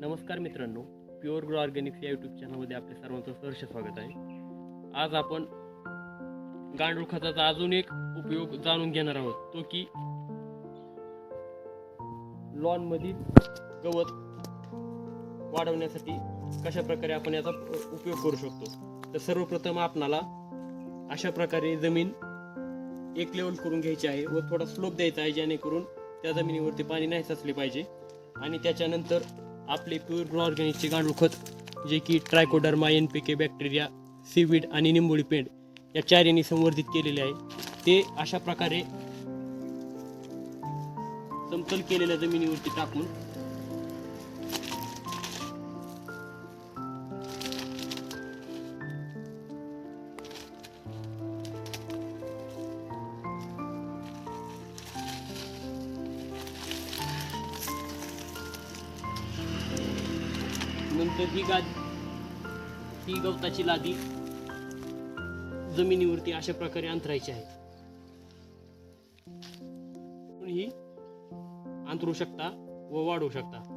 नमस्कार मित्रांनो pure grow organics या यूट्यूब चॅनलमध्ये आपले सर्वांचं सहर्ष स्वागत आहे. आज आपण गांडूळ खताचा अजून एक उपयोग जाणून घेणार आहोत तो की लॉनमधील गवत वाढवण्यासाठी कशा प्रकारे आपण याचा उपयोग करू शकतो. तर सर्वप्रथम आपणाला अशा प्रकारे जमीन एक लेवल करून घ्यायची आहे व थोडा स्लोप द्यायचा आहे जेणेकरून त्या जमिनीवरती पाणी नाही साचले पाहिजे. आणि त्याच्यानंतर आपले प्युअर ग्रो ऑर्गॅनिकचे गांडूळ खत जे की trichoderma N P K bacteria seaweed आणि निंबोळी पेंड या चारीने संवर्धित केलेले आहे. ते अशा प्रकारे समतल केलेल्या जमिनीवरती टाकून नंतर ही गाद ही गवताची लादी जमिनीवरती अशा प्रकारे अंतरायची आहे. ही अंतरू शकता व वाढवू शकता.